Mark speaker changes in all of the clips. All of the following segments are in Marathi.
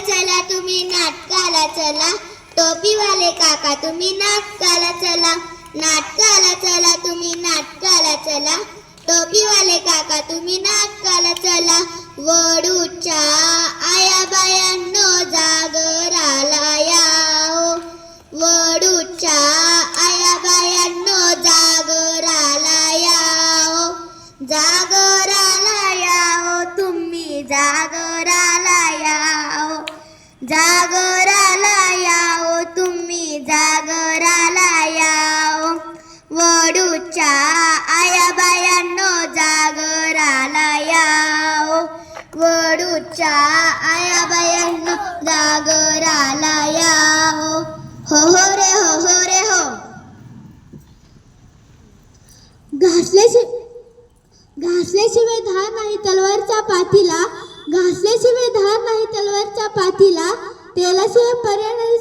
Speaker 1: चला तुम्ही नाटकाला चला. टोपीवाले काका तुम्ही नाटकाला चला. नाटकाला चला तुम्ही नाटकाला चला. टोपीवाले काका तुम्ही नाटकाला चला. वडूच्या आया बायांनो जागर आला सागराला या हो हो हो रे हो हो रे हो।
Speaker 2: घासल्याशी घासल्याशिवाय धार नाही तलवारच्या घासले घासल्याशिवाय धार नाही तलवारच्या पातीला. तेलाशिवाय पर्याय नाही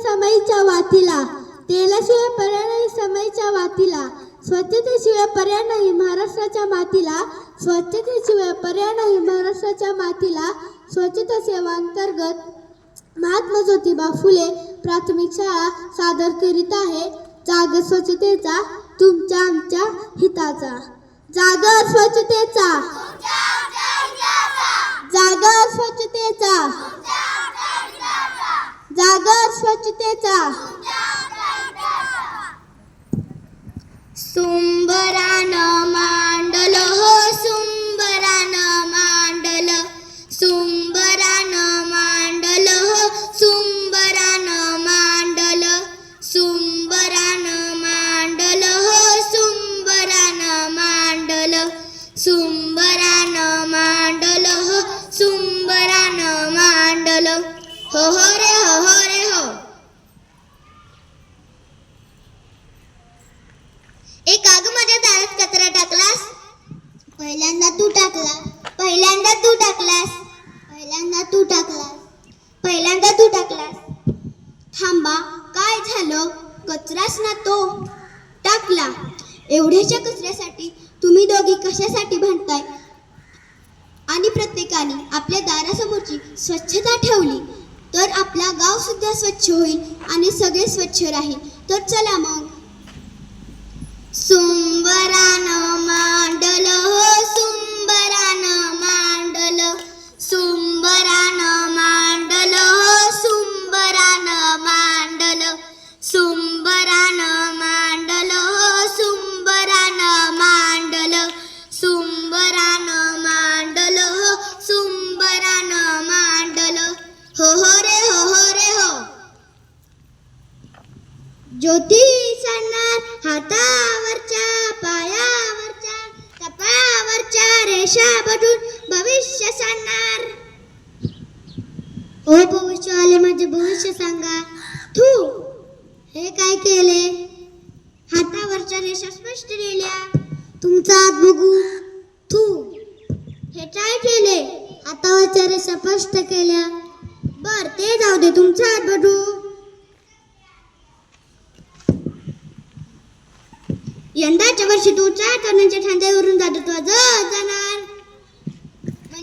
Speaker 2: वातीला. तेलाशिवाय पर्याय नाही वातीला. स्वच्छतेशिवाय पर्याय नाही महाराष्ट्राच्या मातीला. स्वच्छतेशिवाय पर्याय नाही महाराष्ट्राच्या मातीला. स्वच्छता सेवा अंतर्गत महात्मा ज्योतिबा फुले प्राथमिक शाळा सादर करीत आहे. जाग स्वच्छतेचा तुमच्या आमच्या हिताचा. जाग स्वच्छतेचा. जाग
Speaker 1: एक आग माझ्या दारात कचरा टाकलास? पहिल्यांदा तू टाकला. पहिल्यांदा तू टाकलास. पहिल्यांदा तू टाकलास पहिल्यांदा तू टाकलास.
Speaker 2: थांबा काय झालं? कचराच ना तो टाकला. एवढ्याच्या कचऱ्यासाठी तुम्ही दोघी कशासाठी भांडताय? आणि प्रत्येकाने आपल्या दारासमोरची स्वच्छता ठेवली. तर आपला गाव सुद्धा स्वच्छ होईल आणि सगळे स्वच्छ राहील. तर चला मग.
Speaker 1: सुंबरान मांडल हो सुंबरान मांडल सुंबरान मांडल हो सुंबरान मांडल सुंबरान मांडल हो सुंबरान मांडल सुंबरान मांडल हो सुंबरान मांडल हो हो रे हो हो रे हो.
Speaker 2: ज्योती सांगणार कपाळावरच्या बदून भविष्य सांगणार. हो ओ भविष्य आले माझे भविष्य सांगा. तू हे काय केले? हातावरच्या रेषा स्पष्ट लिहिल्या तुमचा हात बघू. तू हे काय केले? हातावरच्या रेषा स्पष्ट केल्या. बर ते जाऊ दे तुमचा हात बघू. यंदाच्या वर्षी तू चार करण्याच्या ठांद्यावरून जातो तुझा जाणार.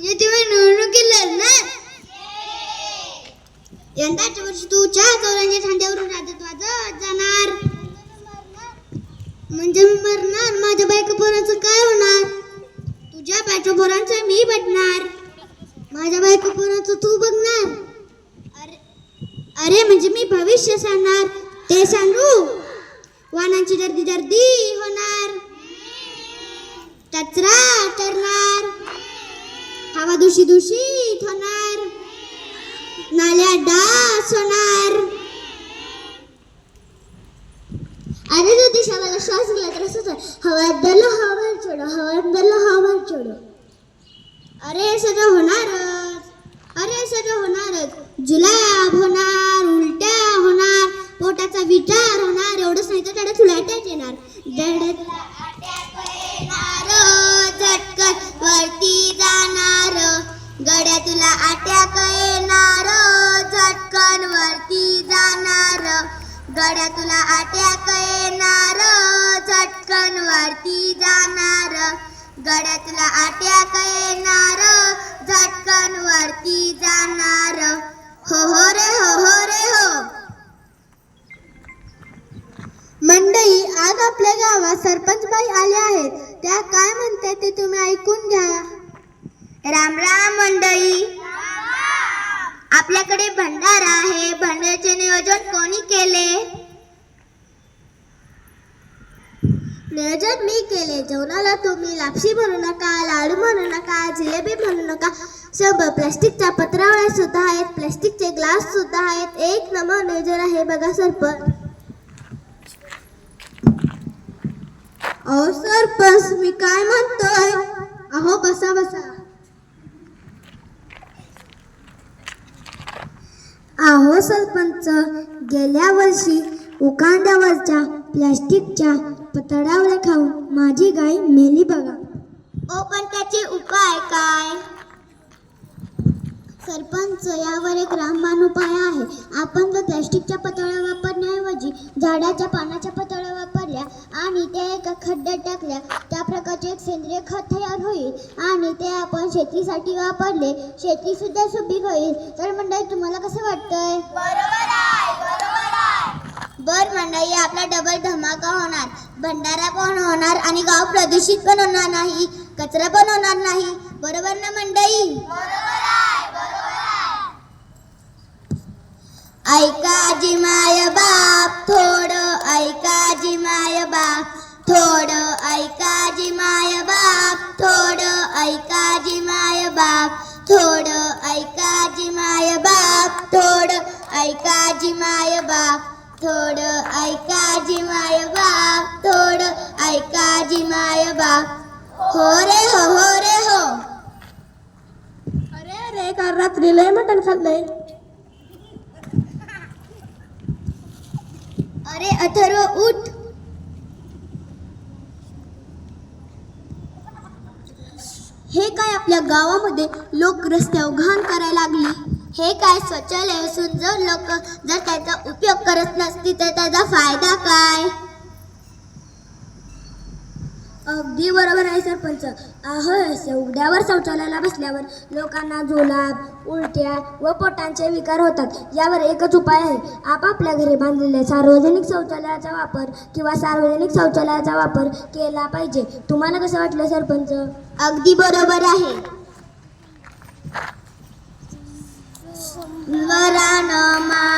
Speaker 2: म्हणजे तुम्ही निवडणुकीत लढणार यंदाच्या वर्षी तू चार तरुणांच्या ठांद्यावरून जातो तू आज जाणार म्हणजे मी मरणार माझ्या बायको पोराचं काय होणार तुझ्या बायको पोरांचं मी बघणार माझ्या बायको पोराचं तू बघणार अरे अरे म्हणजे मी भविष्य सांगणार ते सांगू वाहनांची गर्दी गर्दी होणार. कचरा करणार हवा दूषित दूषित होणार नाल्या डास होणार अरे तू दिशाला श्वास गेला तर असंच हवा दलो हवा चढो हवा दलो हवा चढो. अरे सगळं होणारच. अरे सगळं होणारच. जुलाब होणार उलट्या होणार पोटाचा विचार होणार. एवढंच नाही तर त्याला तुला येणार. डड-
Speaker 1: येणार वरती जाणार. गड्या तुला अटॅक येणार. झटकन वरती जाणार. गड्या तुला अटॅक येणार. झटकन वरती जाणार. गड्या तुला अटॅक येणार. झटकन वरती जाणार. हो हो आपल्याकडे नियोजन मी केले. जेवणाला तुम्ही लापशी म्हणू नका लाडू म्हणू नका जिलेबी म्हणू नका. शंभर प्लास्टिकच्या पत्रावळ्या सुद्धा आहेत प्लास्टिकचे ग्लास सुद्धा आहेत. एक नंबर नियोजन आहे बघा सरपंच.
Speaker 2: अहो सरपंच मी काय म्हणतोय? अहो बसा बसा. अहो सरपंच गेल्या वर्षी उकांड्यावरच्या प्लॅस्टिकच्या पतडावल्या खाऊन माझी गाय मेली बघा.
Speaker 1: ओ पण त्याचे उपाय काय? सरपंच यावर एक रामबाण उपाय आहे. आपण जर प्लॅस्टिकच्या पतळ्या वापरण्याऐवजी झाडाच्या पानाच्या पतळ्या वापरल्या आणि त्या एका खड्ड्यात टाकल्या त्या प्रकारचे एक सेंद्रिय खत तयार होईल आणि ते आपण शेतीसाठी वापरले शेती सुद्धा सुपीक होईल. तर मंडळी तुम्हाला कसं वाटतंय? बर मंडळी आपला डबल धमाका होणार. भंडारा पण होणार आणि गाव प्रदूषित पण होणार नाही कचरा पण होणार नाही. बरोबर ना मंडळी? ऐका जी माय बाप थोडं ऐका जी माय बाप थोडं ऐका जी माय बाप थोडं ऐका जी माय बाप थोडं ऐका जी माय बाप थोडं ऐका जी माय बाप. थोडं ऐका जी माय बाप थोडं ऐका जी माय बाप. हो रे हो हो रे हो.
Speaker 2: अरे अरे काल रात्री लय मटण खाल्लंय.
Speaker 1: अरे अथर्व उठ.
Speaker 2: हे काय आपल्या गावामध्ये लोक रस्त्यावर घाण करायला लागली?
Speaker 1: हे काय शौचालय असून जर लोक जर त्याचा उपयोग करत नसतील तर त्याचा फायदा काय?
Speaker 2: अगदी बरोबर आहे सरपंच. अहो असे उघड्यावर शौचालयाला बसल्यावर लोकांना जुलाब उलट्या व पोटांचे विकार होतात. यावर एकच उपाय आहे. आपापल्या घरी बांधलेल्या सार्वजनिक शौचालयाचा वापर किंवा सार्वजनिक शौचालयाचा वापर केला पाहिजे. तुम्हाला कसं वाटलं सरपंच?
Speaker 1: अगदी बरोबर आहे. सुंबरान मांडल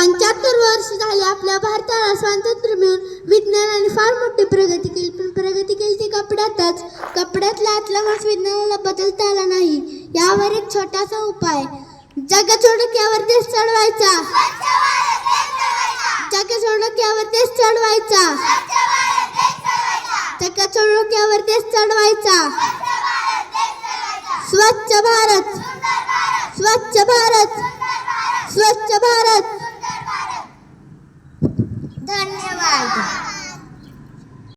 Speaker 2: पंच्याहत्तर वर्ष झाले आपल्या भारताला स्वातंत्र्य मिळून विज्ञानाने फार मोठी प्रगती केली पण प्रगती केली ती कपड्यातच. कपड्यातला आतला मास विज्ञानाला बदलता आला नाही. यावर एक छोटासा उपाय. जगाच्या यावर देश चढवायचा. जगाच्या यावर देश चढवायचा. जगाच्या यावर देश चढवायचा. स्वच्छ भारत. स्वच्छ भारत. 爱的。